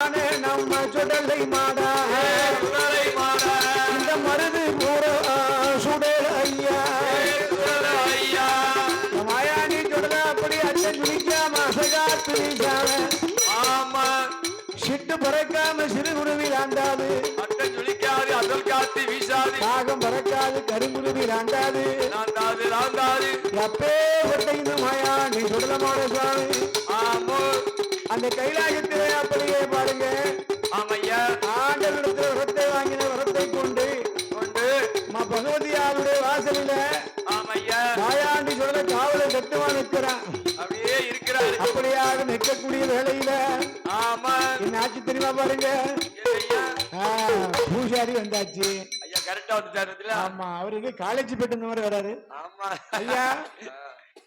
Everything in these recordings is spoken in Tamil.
நம்ம சுடலை மாடா. சுடலை மாடா. இந்த மருது பூர சுடல் ஐயா. ஐயா மாயாணி சுடல அப்படி அச்சன் துணிக்காம அசகாத்து ஆமா. சிட்டு பறக்காம சிறு குருவில் ஆண்டாது. அட்டன் ஜொலிக்காது அசல் காத்து வீசாது. காகம் பறக்காது கருங்குருவில் ஆண்டாது. தாது நான் தாது எப்பே ஒட்டைந்து மாயாணி சுடலமான சுவாமி. ஆமோ. அந்த கைலாயத்திலே அப்படியே பாருங்க. ஆமையா. ஆண்டவரிடத்தில் வரத்தை வாங்கின வரத்தை கொண்டு கொண்டு. மா பகவதியாருடைய வாசலில ஆமையா. மாயாண்டி சொல்ல காவலை கட்டுவான் நிற்கிறான். அப்படியே இருக்கிறாரு. அப்படியாக நிற்கக்கூடிய வேளையில ஆமா. என்ன ஆச்சு தெரியுமா பாருங்க? பூஜாரி வந்தாச்சு. ஐயா கரெக்டா வந்துட்டாரு ஆமா அவருக்கு காலேஜ் போயிட்டு இந்த மாதிரி வராரு. ஆமா. ஐயா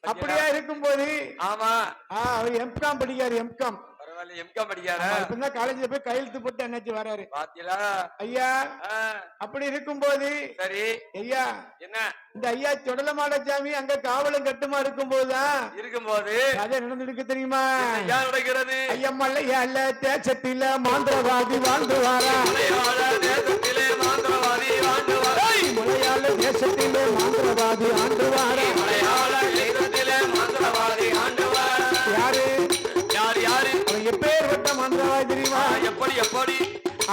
அப்படியா இருக்கும்போது? ஆமா. அவர் எம்காம் படிக்காரு எம்காம் பரவாயில்ல எம்காம் படிக்காரா இப்பதான் காலேஜ்ல போய் கையெழுத்து போட்டு என்னாச்சு வராரு. பாத்தீங்களா ஐயா அப்படி இருக்கும்போது சரி. ஐயா என்ன? இந்த ஐயா சொடலமாடசாமி அங்க காவலும் கட்டுமா இருக்கும்போதுதான் இருக்கும்போது? கதை நடந்துருக்கு தெரியுமா? ஐயா நடக்கிறது? ஐயம்மல்லையால தேசத்தில மாந்திரவாதி வாழ்ந்து வாரா தேசத்திலே மாந்திரவாதி வரை தேசத்திலே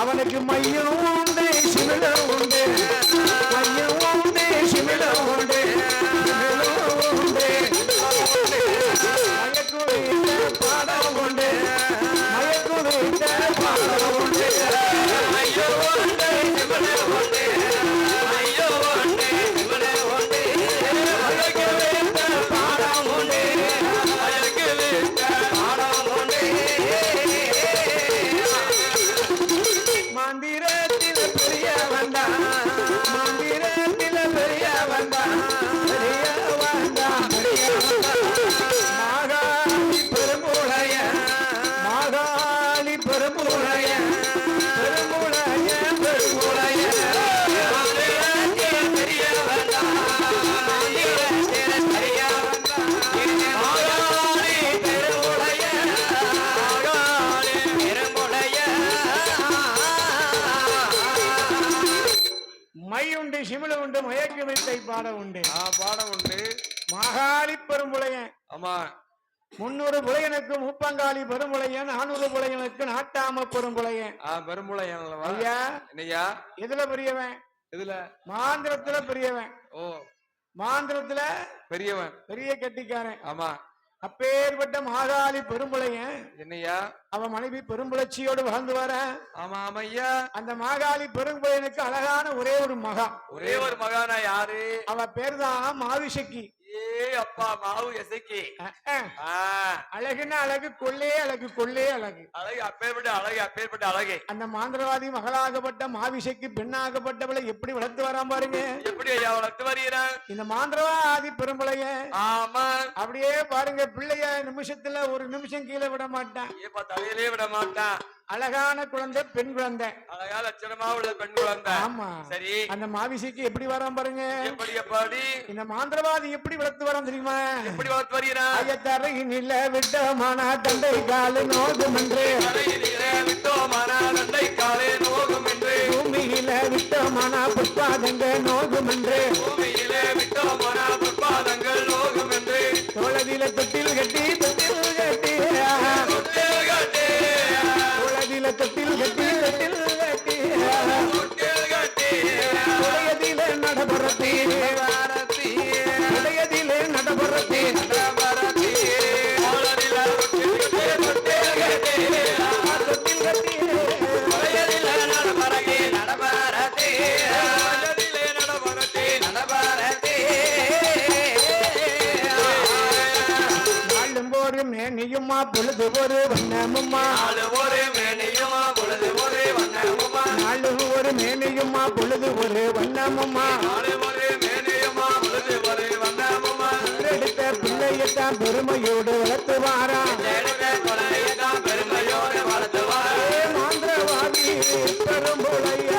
அவனுக்கு மையனும் உண்டு சிமிழ உண்டு மயக்கு வித்தை பாட உண்டு. ஆ பாடம் உண்டு. மாகாளி பெருமுளையன் ஆமா. முன்னூறு புலையனுக்கு முப்பங்காளி பெருமுளையன் நானூறு புலையனுக்கு நாட்டாம பெரும்புலையன். ஆ பெருமுளையன் அல்லவா? ஐயா. என்னய்யா? எதுல பெரியவன்? இதுல மாந்திரத்துல பெரியவன். ஓ. மாந்திரத்துல பெரியவன். பெரிய கெட்டிக்காரன். ஆமா. அப்பேற்பட்ட மாகாளி பெரும்புலையன் என்னய்யா அவன் மனைவி பெரும்புலச்சியோடு வாழ்ந்து வர. ஆமா ஆமையா அந்த மாகாளி பெரும்புலையனுக்கு அழகான ஒரே ஒரு மகா. ஒரே ஒரு மகானா யாரு? அவ பேர் தான் மாவிசக்கி அப்பா மாவு எசைக்கு. அழகுன்னா அழகு கொள்ளே அழகு கொள்ளே அழகு. அழகு அப்பேற்பட்ட அழகு அப்பேற்பட்ட அழகு. அந்த மாந்திரவாதி மகளாகப்பட்ட மாவிசைக்கு பெண்ணாகப்பட்டவளை எப்படி வளர்த்து வரான் பாருங்க. எப்படி ஐயா வளர்த்து வருகிறான்? இந்த மாந்திரவாதி பெரும்புலைய. ஆமா. அப்படியே பாருங்க பிள்ளைய நிமிஷத்துல ஒரு நிமிஷம் கீழே விட மாட்டான். தலையிலே விட மாட்டான். அழகான குழந்தை பெண் குழந்தை. அழகா லட்சணமா உள்ள பெண் குழந்தை. ஆமா. சரி. அந்த மாவிசைக்கு எப்படி வரான் பாருங்க. எப்படி எப்படி? இந்த மாந்திரவாதி எப்படி வளர்த்து வரான் தெரியுமா? எப்படி வளர்த்து வருகிறான் ஐயத்தரையினில விட்டமான தந்தை காலு நோகும் என்று. தலையிலே விட்டோமான தந்தை காலே நோகும் என்று. பூமியில விட்டமான புட்பாதங்க நோகும் என்று. பூமியிலே விட்டோமான புட்பாதங்கள் நோகும் என்று. கட்டி தொட்டில் கட்டி பொழுது ஒரு வண்ணமுமா? நாலு ஒரு மேனியுமா? பொழுது ஒரு வண்ணமுமா? நாளும் ஒரு மேனியுமா? பொழுது ஒரு வண்ணமுமா? நாலு ஒரு மேனியுமா? பொழுது ஒரு வண்ணமுமா? எடுத்த பிள்ளையத்தான் பெருமையோடு வளர்த்து வாரா எடுத்த கொலையதான் பெருமையோடு வளர்த்துவார்? மாந்திரவாதி பெரும்புலையா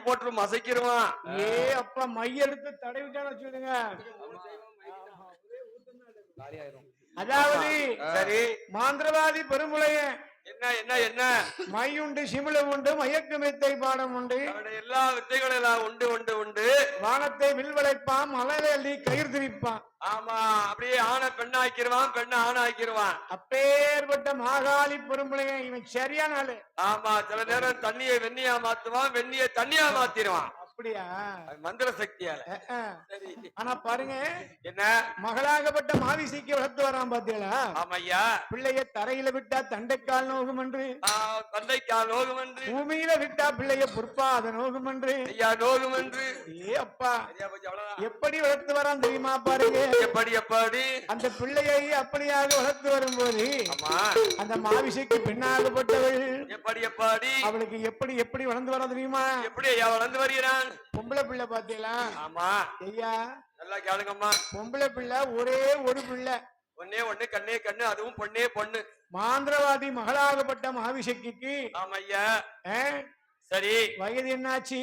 போட்டு மசைக்கிருவான் ஏ அப்பா மை எடுத்து தடவிட்டான்னு வச்சுடுங்க அதாவது சரி. மாந்திரவாதி பெருமுளைய என்ன என்ன என்ன? மை உண்டு சிமிழம் உண்டு மயக்கு மெத்தை பாடம் உண்டு. எல்லா வித்தைகளும் எல்லாம் உண்டு உண்டு உண்டு. வானத்தை வில்வளைப்பான் மலையில அள்ளி கயிறு திரிப்பான். ஆமா அப்படியே ஆணை பெண்ணா ஆக்கிருவான் பெண்ணை ஆணை ஆக்கிருவான் அப்பேற்பட்ட மாகாளி பெருமுளைய இவன் சரியான ஆளு. ஆமா சில நேரம் தண்ணியை வெண்ணியா மாத்துவான் வெண்ணியை தண்ணியா மாத்திருவான். அப்படியா? மந்திர சக்தியால ஆனா பாருங்க என்ன? மகளாகப்பட்ட மாவிசைக்கு வளர்த்து வரான் பாத்தீங்களா? ஆமையா? பிள்ளைய தரையில விட்டா தண்டைக்கால் நோகும் என்று தந்தைக்கால் நோகும் என்று பூமியில விட்டா பிள்ளைய பொற்பாத நோகும் என்று ஐயா நோகும் என்று ஏ அப்பா. எப்படி வளர்த்து வரான் தெரியுமா பாருங்க. எப்படி எப்படி? அந்த பிள்ளையை அப்படியாக வளர்த்து வரும்போது அந்த மாவிசைக்கு பெண்ணாகப்பட்டவள். எப்படி எப்படி? அவளுக்கு எப்படி எப்படி வளர்ந்து வரா தெரியுமா? எப்படி ஐயா வளர்ந்து வருகிறான்? பொம்பளை பிள்ளை பாத்தீங்களா? ஆமா. ஐயா நல்லா கேளுங்கம்மா. பொம்பளை பிள்ளை ஒரே ஒரு பிள்ளை. ஒன்னே ஒண்ணு கண்ணே கண்ணு அதுவும் பொண்ணே பொண்ணு. மாந்திரவாதி மகளாகப்பட்ட மாவிசைக்கு ஆமா ஐயா. சரி. வயது என்னாச்சு?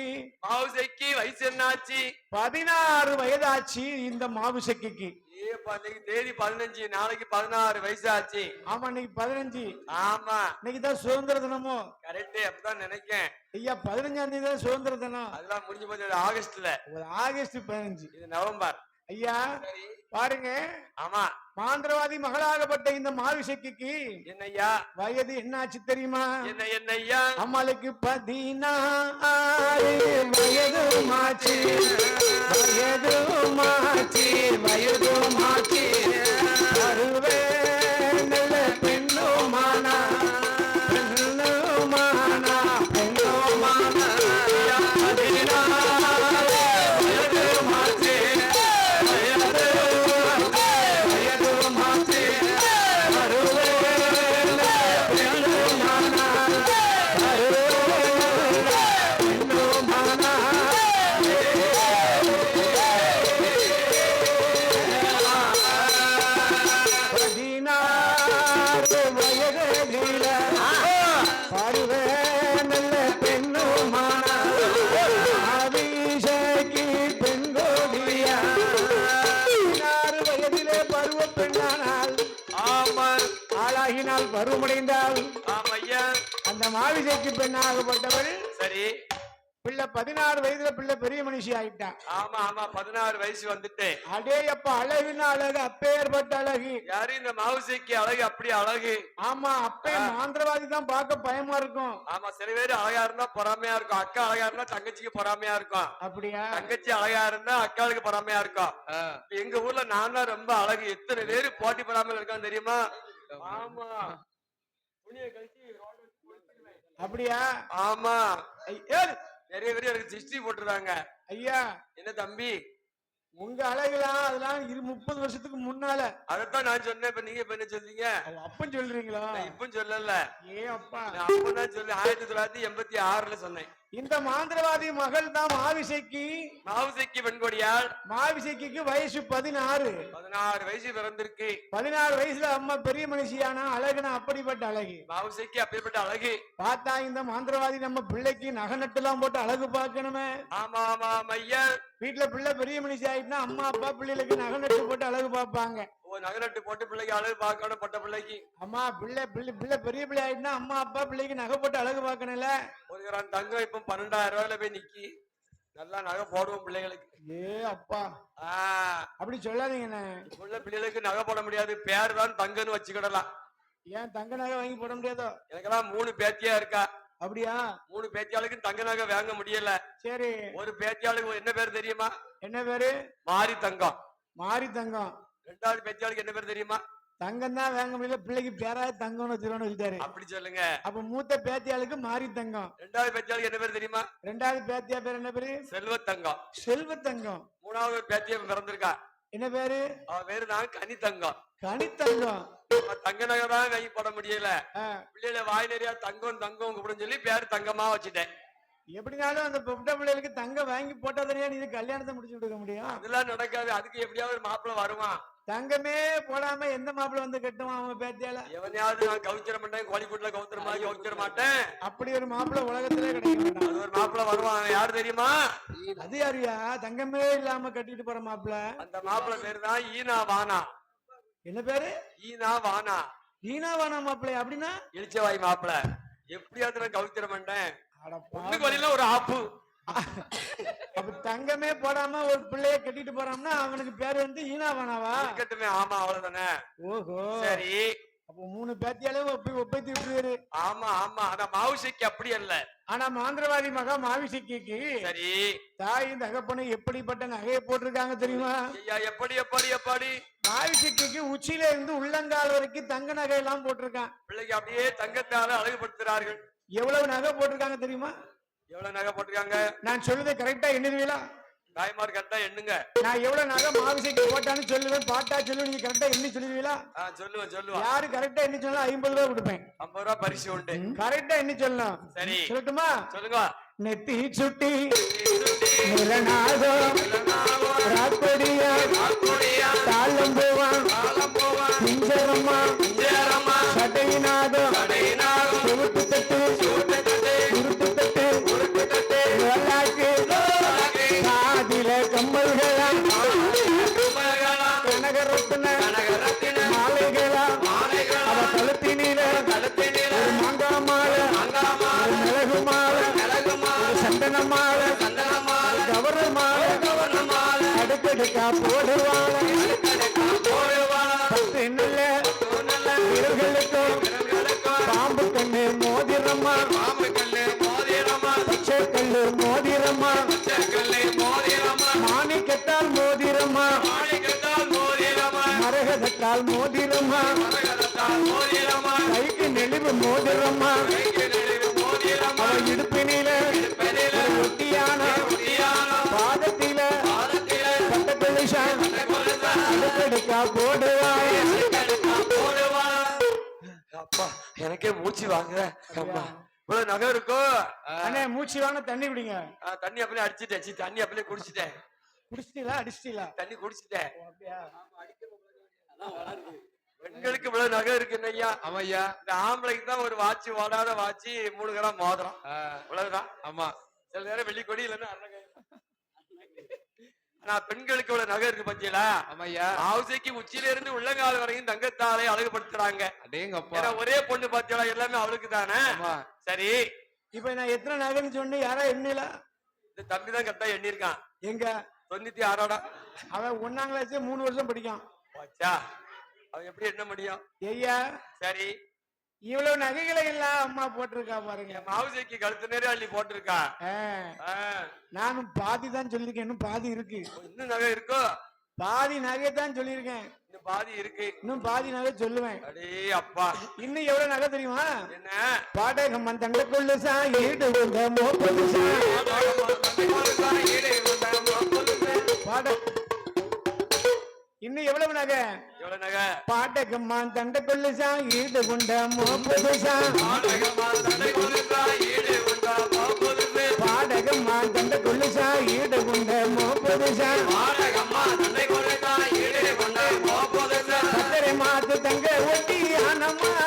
மாவுசைக்கு வயசு என்னாச்சு? பதினாறு வயதாச்சு இந்த மாவுசைக்கு ஏப்பா இன்னைக்கு தேதி பதினஞ்சு நாளைக்கு பதினாறு வயசு ஆச்சு ஆமா இன்னைக்கு பதினஞ்சு. ஆமா. இன்னைக்கு தான் சுதந்திர தினமோ கரெக்ட் அப்படிதான் நினைக்கேன். ஐயா பதினஞ்சாம் தேதி தான் சுதந்திர தினம். அதெல்லாம் முடிஞ்சு போச்சு ஆகஸ்ட்ல. ஒரு ஆகஸ்ட் பதினஞ்சு. இது நவம்பர். ஐயா சரி. பாருங்க. ஆமா. மாந்திரவாதி மகளாகப்பட்ட இந்த மாவிசைக்கு என்னய்யா? வயது என்னாச்சு தெரியுமா? என்ன என்னய்யா? அம்மளுக்கு பதினாறு வயது மாச்சு வயது மாச்சு வயது மாச்சு வருவே பெண்ணானால் ஆமா ஆளாகினால் பருவமடைந்தால் ஆமையா அந்த மாவிசைக்கு பெண்ணாகப்பட்டவள் சரி. பிள்ளை பதினாறு வயதுல பிள்ளை பெரிய மனுஷி ஆயிட்டா. ஆமா ஆமா பதினாறு வயசு வந்துட்டு. அடே அப்ப அழகுன்னா அழகு அப்பேற்பட்ட அழகு. யாரு இந்த மாவுசைக்கு அழகு அப்படி அழகு? ஆமா அப்பே மாந்திரவாதி தான் பார்க்க பயமா இருக்கும். ஆமா சில பேர் அழகா இருந்தா பொறாமையா இருக்கும். அக்கா அழகா இருந்தா தங்கச்சிக்கு பொறாமையா இருக்கும். அப்படியா? தங்கச்சி அழகா இருந்தா அக்காளுக்கு பொறாமையா இருக்கும். எங்க ஊர்ல நான் தான் ரொம்ப அழகு. எத்தனை பேரு போட்டி பொறாமையில இருக்கான்னு தெரியுமா? ஆமா. துணியை கழிச்சு. அப்படியா? ஆமா. நிறைய பேர் எனக்கு சிஸ்டி போட்டுறாங்க ஐயா. என்ன தம்பி? உங்க அழகுலாம் அதெல்லாம் இரு முப்பது வருஷத்துக்கு முன்னால. அதைத்தான் நான் சொன்னேன். இப்ப நீங்க இப்ப என்ன சொல்றீங்க? அவ அப்பன் சொல்றீங்களா? இப்ப சொல்லல. ஏ அப்பா. நான் அப்பதான் சொல்லி ஆயிரத்தி தொள்ளாயிரத்தி எண்பத்தி ஆறுல சொன்னேன். இந்த மாந்திரவாதி மகள் தான் மாவிசைக்கு. மாவுசைக்கு பெண்கொடியால் மாவிசைக்கு வயசு பதினாறு. பதினாறு வயசு பிறந்திருக்கு. பதினாறு வயசுல அம்மா பெரிய மனுஷியானா அழகுனா அப்படிப்பட்ட அழகு. மாவுசைக்கு அப்பேற்பட்ட அழகு. பார்த்தா இந்த மாந்திரவாதி நம்ம பிள்ளைக்கு நகை நட்டுலாம் போட்டு அழகு பார்க்கணுமே. ஆமா ஆமா ஐயா வீட்டுல பிள்ளை பெரிய மனுஷி ஆயிட்டுனா அம்மா அப்பா பிள்ளைகளுக்கு நகை நட்டு போட்டு அழகு பார்ப்பாங்க. ஓ நகரட்டு போட்டு பிள்ளைக்கு அழகு பார்க்கணும் பொட்ட பிள்ளைக்கு. அம்மா பிள்ளை பிள்ளை பிள்ளை பெரிய பிள்ளை ஆயிட்டுனா அம்மா அப்பா பிள்ளைக்கு நகை போட்டு அழகு பார்க்கணும்ல? ஒரு கிராம் தங்கம் இப்ப பன்னெண்டாயிரம் ரூபாயில போய் நிக்கி. நல்லா நகை போடுவோம் பிள்ளைகளுக்கு. ஏ அப்பா. அப்படி சொல்லாதீங்கண்ணே உள்ள பிள்ளைகளுக்கு நகை போட முடியாது. பேர் தான் தங்கன்னு வச்சுக்கிடலாம். ஏன் தங்க நகை வாங்கி போட முடியாதோ? எனக்கெல்லாம் மூணு பேத்தியா இருக்கா? அப்படியா? மூணு பேத்தியாளுக்கு தங்க நகை வாங்க முடியல. சரி. ஒரு பேத்தியாளுக்கு என்ன பேர் தெரியுமா? என்ன பேரு? மாரி தங்கம். மாரி தங்கம். ரெண்டாவது பேத்தியாளுக்கு என்ன பேர் தெரியுமா? தங்கம் தான் வாங்க முடியல பிள்ளைக்கு பேராய தங்கம்னு வச்சுருவான்னு வச்சுட்டாரு அப்படி சொல்லுங்க. அப்ப மூத்த பேத்தியாளுக்கு மாரி தங்கம். ரெண்டாவது பேத்தியாளுக்கு என்ன பேர் தெரியுமா? ரெண்டாவது பேத்தியா பேர் என்ன பேரு? செல்வ தங்கம் செல்வ தங்கம். மூணாவது பேத்தியா பிறந்திருக்கா? என்ன பேரு? அவ பேரு தங்கம் கனித்தங்கம். நம்ம தங்க நகை தான் வாங்கி போட முடியல. பிள்ளைல வாய் நிறையா தங்கம் தங்கம் கூப்பிடுன்னு சொல்லி பேர் தங்கமா வச்சுட்டேன். எப்படினாலும் அந்த பொட்ட பிள்ளைகளுக்கு தங்கம் வாங்கி போட்டா தானே நீ கல்யாணத்தை முடிச்சு கொடுக்க முடியும்? அதெல்லாம் நடக்காது. அதுக்கு எப்படியாவது மாப்பிள்ளை வருவான். தங்கமே போடாம எந்த மாப்பிள்ள வந்து கட்டுவான் அவன் பேத்தியால? எவனையாவது நான் கவுச்சிட மாட்டேன் கோழிக்கூட்டுல கவுத்துற மாதிரி கவுச்சிட மாட்டேன். அப்படி ஒரு மாப்பிள்ள உலகத்திலே கிடைக்க அது ஒரு மாப்பிள்ள வருவான் யாரு தெரியுமா? அது யாரியா? தங்கமே இல்லாம கட்டிட்டு போற மாப்பிள்ள அந்த மாப்பிள்ள பேரு தான் ஈனா வானா. என்ன பேரு? ஈனா வானா. ஈனாவானா மாப்பிள்ளை அப்படின்னா? இளிச்சவாய் மாப்பிள்ள எப்படியாவது நான் கவுச்சிட மாட்டேன். ஒரு ஆப்பு. அப்ப தங்கமே போடாம ஒரு பிள்ளைய கட்டிட்டு போறான்னா அவனுக்கு பேரு வந்து ஈனாவானாவா? இருக்கட்டுமே ஆமா அவ்வளவுதானே? ஓஹோ. சரி. அப்போ மூணு பேத்தியாலும் ஒப்பி ஒப்பைத்து விட்டுருவாரு. ஆமா ஆமா. ஆனா மாவுசைக்கு அப்படி அல்ல. ஆனா மாந்திரவாதி மகா மாவிசக்கிக்கு சரி. தாயும் தகப்பனும் எப்படிப்பட்ட நகையை போட்டிருக்காங்க தெரியுமா? ஐயா எப்படி எப்படி எப்படி? மாவிசக்கிக்கு உச்சியில இருந்து உள்ளங்கால் வரைக்கும் தங்க நகை எல்லாம் போட்டிருக்கான். பிள்ளைக்கு அப்படியே தங்கத்தால அழகுபடுத்துறார்கள். எவ்வளவு நகை போட்டிருக்காங்க தெரியுமா? எவ்வளவு நகை போட்டிருக்காங்க? நான் சொல்லுதை கரெக்டா எண்ணுவீங்களா தாய்மார் கரெக்டா எண்ணுங்க. நான் எவ்வளவு நகை மாவிசைக்கு போட்டான்னு சொல்லுவேன் பாட்டா சொல்லுவேன் நீங்க கரெக்டா எண்ணி சொல்லுவீங்களா சொல்லுவேன் சொல்லுவான். யாரு கரெக்டா எண்ணி சொன்னாலும் ஐம்பது ரூபாய் கொடுப்பேன். ஐம்பது ரூபா பரிசு உண்டு. கரெக்டா எண்ணி சொல்லலாம் சரி. சொல்லட்டுமா? சொல்லுங்க. நெத்தி சுட்டி நிலநாதம் ராக்கொடியா தாளம்பூவான் பிஞ்சரம்மா சடையினாதம் கடுக்கா போடுவாங்க. பாம்பு கண்ணு மோதிரம்மா. பச்சை கல்லு மோதிரம்மா. மாணிக்கத்தால் மோதிரம்மா. மரகதத்தால் மோதிரம்மா. கைக்கு நெளிவு மோதிரம்மா. எனக்கே மூச்சு இவ்வளவு நகை இருக்கும் அண்ணே மூச்சு வாங்க தண்ணி குடிங்க. தண்ணி அப்படியே அடிச்சிட்டேன். சீ, தண்ணி அப்படியே குடிச்சிட்டேன். குடிச்சிட்டீங்களா? அடிச்சிட்டீங்களா? தண்ணி குடிச்சிட்டேன். பெண்களுக்கு இவ்வளவு நகை இருக்கு ஐயா. ஆமாய்யா இந்த ஆம்பளைக்கு தான் ஒரு வாட்சி ஓடாத வாட்சி மூணு கிராம் மோதிரம். இவ்வளவுதான். ஆமா. சில நேரம் வெள்ளிக்கொடி இல்லைன்னா அரை பெண்களுக்கு இவ்வளவு நகை இருக்கு பத்தியலா ஆமாய்யா. ஆவுசைக்கு உச்சியில இருந்து உள்ளங்கால் வரையும் தங்கத்தாலே அழகுபடுத்துறாங்க. அடேங்கப்பா. ஒரே பொண்ணு பாத்தியலா எல்லாமே அவளுக்கு தானே? சரி. இப்ப நான் எத்தனை நகைன்னு சொன்னேன் யாரா எண்ணில இந்த தம்பி தான் கரெக்டா எண்ணிருக்கான் எங்க? தொண்ணூத்தி ஆறோட. அவன் ஒன்னாம் கிளாஸ் மூணு வருஷம் படிக்கான். வச்சா அவன் எப்படி எண்ண முடியும்? ஐயா சரி. இவ்வளவு நகைகளை எல்லாம் அம்மா போட்டிருக்கா பாருங்க. மாவுசைக்கு கழுத்து நேரம் அள்ளி போட்டிருக்கா. நானும் பாதி தான் சொல்லியிருக்கேன் இன்னும் பாதி இருக்கு. இன்னும் நகை இருக்கோ? பாதி நகை தான் சொல்லியிருக்கேன் இன்னும் பாதி இருக்கு. இன்னும் பாதி நகை சொல்லுவேன். அடே அப்பா. இன்னும் எவ்வளவு நகை தெரியுமா? என்ன? பாடகம்மன் தங்க கொள்ளுசா இன்னும் எவ்வளவு நகை? எவ்வளவு நகை? பாடகம்மான் தண்ட கொள்ளுசா ஈடு கொண்ட மோப்பதுசா. பாடகம்மான் தண்ட கொள்ளுசா ஈடு கொண்ட மோப்பதுசா. சத்தரை மாத்து தங்க ஒட்டி ஆனம்மா.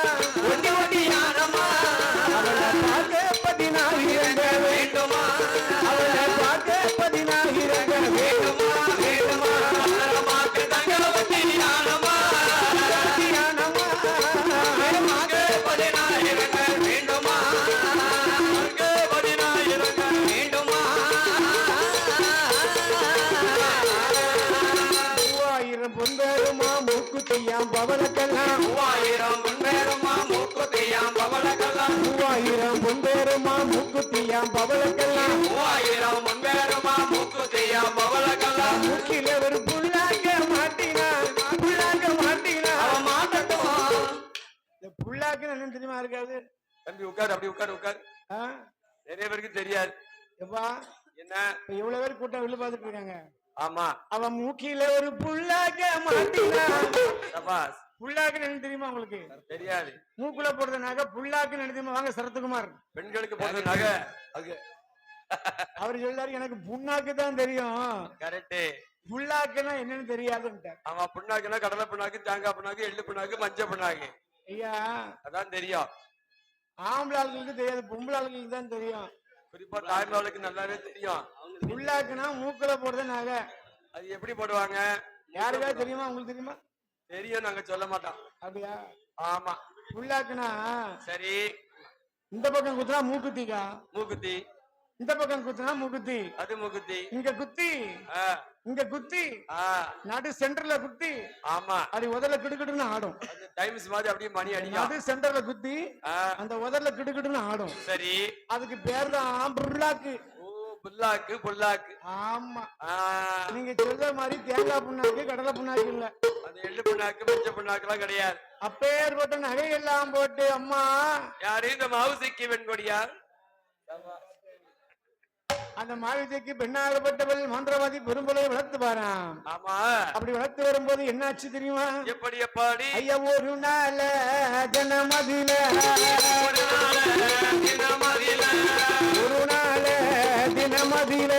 இருக்காது தம்பி உட்காரு அப்படி உட்காரு உட்காரு? நிறைய பேருக்கு தெரியாது. எப்பா? என்ன? இவ்வளவு பேர் கூட்டம் வெளில பாத்துட்டு இருக்காங்க. ஆமா. அவன் மூக்கில ஒரு புல்லாக்க மாட்டினா. சபாஸ் புல்லாக்குன்னு என்ன தெரியுமா உங்களுக்கு? தெரியாது. மூக்குல போடுறதுனாக்க புல்லாக்குன்னு என்ன தெரியுமா? வாங்க சரத்குமார். பெண்களுக்கு போடுற நகை. அவர் சொல்றாரு எனக்கு புண்ணாக்கு தான் தெரியும். கரெக்ட். புல்லாக்குன்னா என்னன்னு தெரியாதுன்ட்டார். அவன் புண்ணாக்குன்னா கடலை புண்ணாக்கு தேங்காய் புண்ணாக்கு எள்ளு புண்ணாக்கு மஞ்சள் புண்ணாக்கு. ஐயா. அதான் தெரியும். ஆம்பளை ஆளுங்களுக்கு தெரியாது பொம்பளை ஆளுங்களுக்கு தான் தெரியும். குறிப்பா தாய்மார்களுக்கு நல்லாவே தெரியும். புல்லாக்குன்னா மூக்குல போடுறது நகை. அது எப்படி போடுவாங்க? யாருக்காவது தெரியுமா? உங்களுக்கு தெரியுமா? தெரியும் நாங்க சொல்ல மாட்டோம். அப்படியா? ஆமா. புல்லாக்குனா சரி. இந்த பக்கம் குத்துனா மூக்குத்திக்கா? மூக்குத்தி. இந்த பக்கம் குத்துனா மூக்குத்தி. அது மூக்குத்தி. இங்க குத்தி. இங்க குத்தி. நடு சென்டர்ல குத்தி. ஆமா. அது உதல கிடுக்கிட்டுன்னு ஆடும். டைம்ஸ் மாதிரி அப்படியே மணி அடிக்கும். நடு சென்டர்ல குத்தி அந்த உதல கிடுக்கிட்டுன்னு ஆடும். சரி. அதுக்கு பேர் தான் புல்லாக்கு. புல்லாக்கு புல்லாக்கு. ஆமா. நீங்க சொல்ற மாதிரி தேங்காய் புண்ணாக்கு கடலை புண்ணாக்கு இல்ல. அது எள்ளு புண்ணாக்கு மஞ்சள் புண்ணாக்கு எல்லாம் கிடையாது அப்பேற்பட்ட நகையெல்லாம் போட்டு அம்மா. யாரு? இந்த மாவுசிக்கு வெண்கொடியார் அந்த மாவிதைக்கு பெண்ணாகப்பட்டவள் மந்திரவாதி பெரும்பலை வளர்த்து பாராம் ஆமா. அப்படி வளர்த்து வரும்போது என்னாச்சு தெரியுமா? எப்படி எப்பாடி ஐயா ஒரு நாள தினமதியில, ஒரு நாள தினமதில.